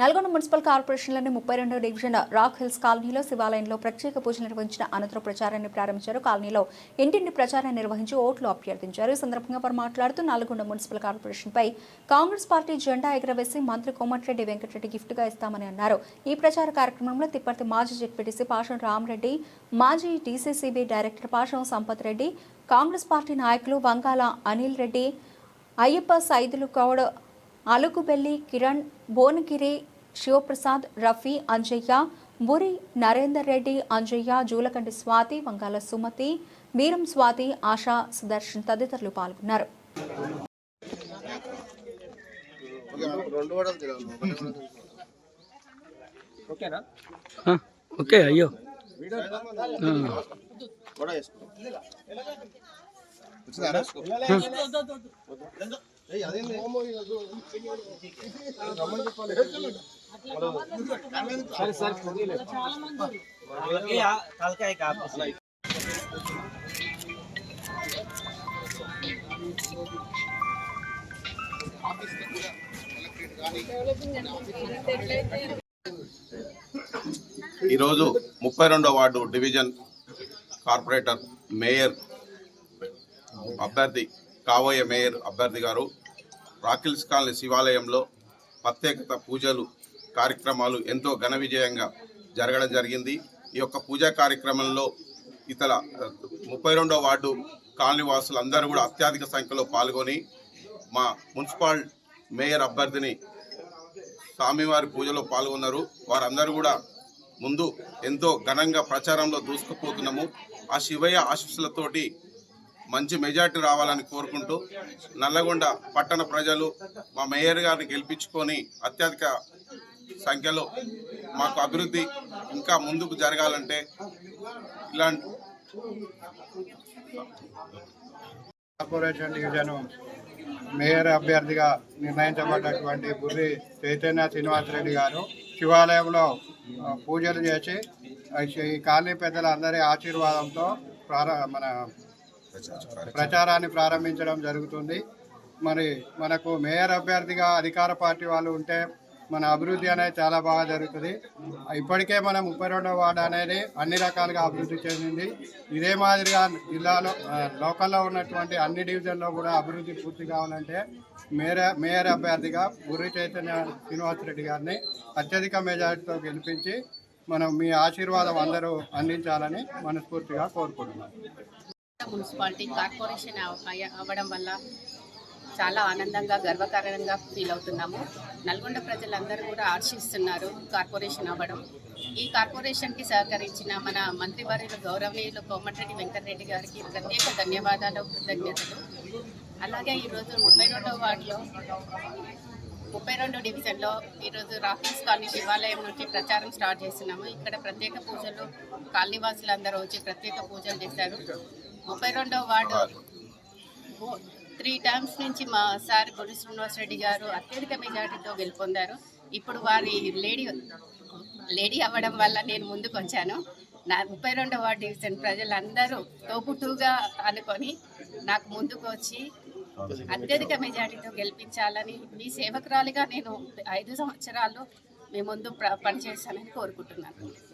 Nalgonda municipal కార్పొరేషన్లోని ముప్పై రెండో డివిజన్ రాక్ హిల్స్ కాలనీలో శివాలయంలో ప్రత్యేక పూజలు నిర్వహించిన అనంతరం ప్రచారాన్ని ప్రారంభించారు. కాలనీలో ఇంటింటి ప్రచారం నిర్వహించి ఓట్లు అభ్యర్థించారు. ఈ సందర్భంగా వారు మాట్లాడుతూ నల్గొండ మున్సిపల్ కార్పొరేషన్పై కాంగ్రెస్ పార్టీ జెండా ఎగురవేసి మంత్రి కోమటిరెడ్డి వెంకటరెడ్డి గిఫ్ట్గా ఇస్తామని అన్నారు. ఈ ప్రచార కార్యక్రమంలో తిప్పర్తి మాజీ జెడ్పీటీసీ పాషం రామరెడ్డి మాజీ DCCB director Pasham Sampath Reddy Congress party నాయకులు వంగాల అనిల్ రెడ్డి అయ్యప్ప సైదులు గౌడ్ అలుగుబెల్లి కిరణ్ భువనగిరి శివప్రసాద్ రఫీ అంజయ్య బురి నరేందర్ రెడ్డి అంజయ్య జూలకంటి స్వాతి వంగాల సుమతి వీరం స్వాతి ఆశా సుదర్శన్ తదితరులు పాల్గొన్నారు. ఓకే అయ్యో. సరే సరే తలకాయ ఈరోజు ముప్పై రెండో వార్డు డివిజన్ కార్పొరేటర్ మేయర్ అభ్యర్థి కాబోయే మేయర్ అభ్యర్థి గారు రాకిల్స్ కాలనీ శివాలయంలో ప్రత్యేకత పూజలు కార్యక్రమాలు ఎంతో ఘన విజయంగా జరగడం జరిగింది. ఈ యొక్క పూజా కార్యక్రమంలో ఇతర ముప్పై రెండో వార్డు కాలనీ వాసులందరూ కూడా అత్యధిక సంఖ్యలో పాల్గొని మా మున్సిపల్ మేయర్ అభ్యర్థిని స్వామివారి పూజలో పాల్గొన్నారు. వారందరూ కూడా ముందు ఎంతో ఘనంగా ప్రచారంలో దూసుకుపోతున్నాము. ఆ శివయ్య ఆశీస్సులతోటి మంచి మెజార్టీ రావాలని కోరుకుంటూ నల్లగొండ పట్టణ ప్రజలు మా మేయర్ గారిని గెలిపించుకొని అత్యధిక సంఖ్యలో మాకు అభివృద్ధి ఇంకా ముందుకు జరగాలంటే ఇలాంటి కార్పొరేషన్ డివిజన్ మేయర్ అభ్యర్థిగా నిర్ణయించబడ్డటువంటి బుర్రి చైతన్య శ్రీనివాసరెడ్డి గారు శివాలయంలో పూజలు చేసి ఈ కాలనీ పెద్దల అందరి ఆశీర్వాదంతో ప్రార మన ప్రచారాన్ని ప్రారంభించడం జరుగుతుంది. మరి మనకు మేయర్ అభ్యర్థిగా అధికార పార్టీ వాళ్ళు ఉంటే మన అభివృద్ధి అనేది చాలా బాగా జరుగుతుంది. ఇప్పటికే మన ముప్పై రెండవ వార్డు అనేది అన్ని రకాలుగా అభివృద్ధి చెందింది. ఇదే మాదిరిగా జిల్లాలో లోకల్లో ఉన్నటువంటి అన్ని డివిజన్లో కూడా అభివృద్ధి పూర్తి కావాలంటే మేయర్ మేయర్ అభ్యర్థిగా బుర్రి చైతన్య శ్రీనివాసరెడ్డి గారిని అత్యధిక మెజారిటీతో గెలిపించి మనం మీ ఆశీర్వాదం అందరూ అందించాలని మనస్ఫూర్తిగా కోరుకుంటున్నాం. మున్సిపాలిటీ కార్పొరేషన్ అవ్వడం వల్ల చాలా ఆనందంగా గర్వకారణంగా ఫీల్ అవుతున్నాము. నల్గొండ ప్రజలందరూ కూడా ఆశిస్తున్నారు కార్పొరేషన్ అవ్వడం. ఈ కార్పొరేషన్కి సహకరించిన మన మంత్రివర్యులు గౌరవనీయులు కోమటిరెడ్డి వెంకటరెడ్డి గారికి ప్రత్యేక ధన్యవాదాలు కృతజ్ఞతలు. అలాగే ఈరోజు ముప్పై రెండవ వార్డులో ముప్పై రెండు డివిజన్లో ఈరోజు రాఫీస్ కాలనీ శివాలయం నుంచి ప్రచారం స్టార్ట్ చేస్తున్నాము. ఇక్కడ ప్రత్యేక పూజలు కాలనీవాసులందరూ వచ్చి ప్రత్యేక పూజలు చేశారు. ముప్పై రెండో వార్డు. త్రీ టైమ్స్ నుంచి మా సార్ గురి శ్రీనివాసరెడ్డి గారు అత్యధిక మెజార్టీతో గెలుపొందారు. ఇప్పుడు వారి లేడీ లేడీ అవ్వడం వల్ల నేను ముందుకు వచ్చాను. నా ముప్పై రెండవ వార్డు డివిజన్ ప్రజలందరూ తోపుటూగా అనుకొని నాకు ముందుకు వచ్చి అత్యధిక మెజార్టీతో గెలిపించాలని మీ సేవకురాలిగా నేను ఐదు సంవత్సరాలు మీ ముందు ప్ర- పనిచేస్తానని కోరుకుంటున్నాను.